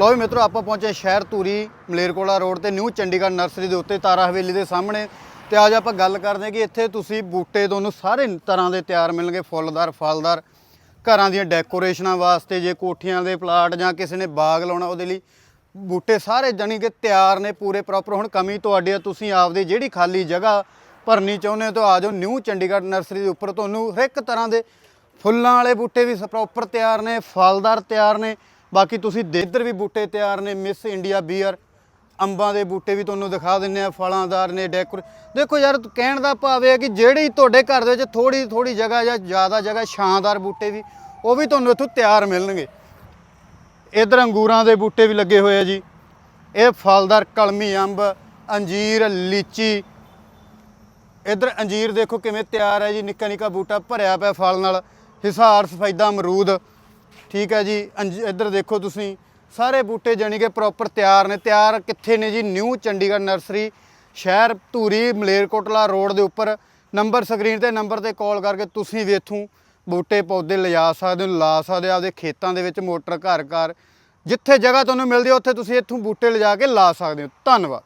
ਲੋ ਵੀ ਮਿੱਤਰੋ, ਆਪਾਂ ਪਹੁੰਚੇ ਸ਼ਹਿਰ ਧੂਰੀ ਮਲੇਰਕੋਲਾ ਰੋਡ ਤੇ, ਨਿਊ ਚੰਡੀਗੜ੍ਹ ਨਰਸਰੀ ਦੇ ਉੱਤੇ, ਤਾਰਾ ਹਵੇਲੀ ਦੇ ਸਾਹਮਣੇ। ਤੇ ਅੱਜ ਆਪਾਂ ਗੱਲ ਕਰਦੇ ਹਾਂ ਕਿ ਇੱਥੇ ਤੁਸੀਂ ਬੂਟੇ ਤੁਹਾਨੂੰ ਸਾਰੇ ਤਰ੍ਹਾਂ ਦੇ ਤਿਆਰ ਮਿਲਣਗੇ, ਫੁੱਲਦਾਰ, ਫਲਦਾਰ। ਘਰਾਂ ਦੀਆਂ ਡੈਕੋਰੇਸ਼ਨਾਂ ਵਾਸਤੇ, ਜੇ ਕੋਠੀਆਂ ਦੇ ਪਲਾਟ ਜਾਂ ਕਿਸੇ ਨੇ ਬਾਗ ਲਾਉਣਾ ਉਹਦੇ ਲਈ ਬੂਟੇ ਸਾਰੇ ਜਾਣੀ ਕਿ ਤਿਆਰ ਨੇ, ਪੂਰੇ ਪ੍ਰੋਪਰ ਹੁਣ ਕਮੀ ਤੁਹਾਡੀ ਆ, ਤੁਸੀਂ ਆਪਦੀ ਜਿਹੜੀ ਖਾਲੀ ਜਗ੍ਹਾ ਭਰਨੀ ਚਾਹੁੰਦੇ ਹੋ, ਤਾਂ ਆ ਜਾਓ ਨਿਊ ਚੰਡੀਗੜ੍ਹ ਨਰਸਰੀ ਦੇ ਉੱਪਰ। ਤੁਹਾਨੂੰ ਹਰ ਇੱਕ ਤਰ੍ਹਾਂ ਦੇ ਫੁੱਲਾਂ ਵਾਲੇ ਬੂਟੇ ਵੀ ਪ੍ਰੋਪਰ ਤਿਆਰ ਨੇ, ਫਲਦਾਰ ਤਿਆਰ ਨੇ। ਬਾਕੀ ਤੁਸੀਂ ਦੇ- ਇੱਧਰ ਵੀ ਬੂਟੇ ਤਿਆਰ ਨੇ ਮਿਸ ਇੰਡੀਆ ਬੀਅਰ ਅੰਬਾਂ ਦੇ ਬੂਟੇ ਵੀ ਤੁਹਾਨੂੰ ਦਿਖਾ ਦਿੰਨੇ ਆ ਫਲਾਂਦਾਰ ਨੇ ਡੈਕੋਰ ਦੇਖੋ ਯਾਰ, ਕਹਿਣ ਦਾ ਭਾਵ ਇਹ ਹੈ ਕਿ ਜਿਹੜੀ ਤੁਹਾਡੇ ਘਰ ਦੇ ਵਿੱਚ ਥੋੜੀ ਥੋੜੀ ਜਗ੍ਹਾ ਜਾਂ ਜ਼ਿਆਦਾ ਜਗ੍ਹਾ ਛਾਂਦਾਰ ਬੂਟੇ ਵੀ, ਉਹ ਵੀ ਤੁਹਾਨੂੰ ਇੱਥੋਂ ਤਿਆਰ ਮਿਲਣਗੇ। ਇਧਰ ਅੰਗੂਰਾਂ ਦੇ ਬੂਟੇ ਵੀ ਲੱਗੇ ਹੋਏ ਆ ਜੀ। ਇਹ ਫਲਦਾਰ ਕਲਮੀ ਅੰਬ, ਅੰਜੀਰ, ਲੀਚੀ। ਇਧਰ ਅੰਜੀਰ ਦੇਖੋ ਕਿਵੇਂ ਤਿਆਰ ਹੈ ਜੀ ਨਿੱਕਾ ਨਿੱਕਾ ਬੂਟਾ ਭਰਿਆ ਪਿਆ ਫਲ ਨਾਲ। ਹਿਸਾਰ ਸਫੈਦਾ ਅਮਰੂਦ। ਠੀਕ ਹੈ ਜੀ, ਅੰਜ- ਇੱਧਰ ਦੇਖੋ ਤੁਸੀਂ, ਸਾਰੇ ਬੂਟੇ ਜਾਣੀ ਕਿ ਪ੍ਰੋਪਰ ਤਿਆਰ ਨੇ, ਤਿਆਰ ਕਿੱਥੇ ਨੇ ਜੀ? ਨਿਊ ਚੰਡੀਗੜ੍ਹ ਨਰਸਰੀ ਸ਼ਹਿਰ ਧੂਰੀ, ਮਲੇਰਕੋਟਲਾ ਰੋਡ ਦੇ ਉੱਪਰ। ਨੰਬਰ ਸਕਰੀਨ ਤੇ ਨੰਬਰ ਤੇ ਕਾਲ ਕਰਕੇ ਤੁਸੀਂ ਵੀ ਇੱਥੋਂ ਬੂਟੇ, ਪੌਦੇ ਲਿਜਾ ਸਕਦੇ ਹੋ, ਲਾ ਸਕਦੇ ਹੋ, ਆਪਦੇ ਖੇਤਾਂ ਦੇ ਵਿੱਚ ਮੋਟਰ ਘਰ ਘਰ ਜਿੱਥੇ ਜਗ੍ਹਾ ਤੁਹਾਨੂੰ ਮਿਲਦੀ ਹੈ, ਉੱਥੇ ਤੁਸੀਂ ਇੱਥੋਂ ਬੂਟੇ ਲਿਜਾ ਕੇ ਲਾ ਸਕਦੇ ਹੋ। ਧੰਨਵਾਦ।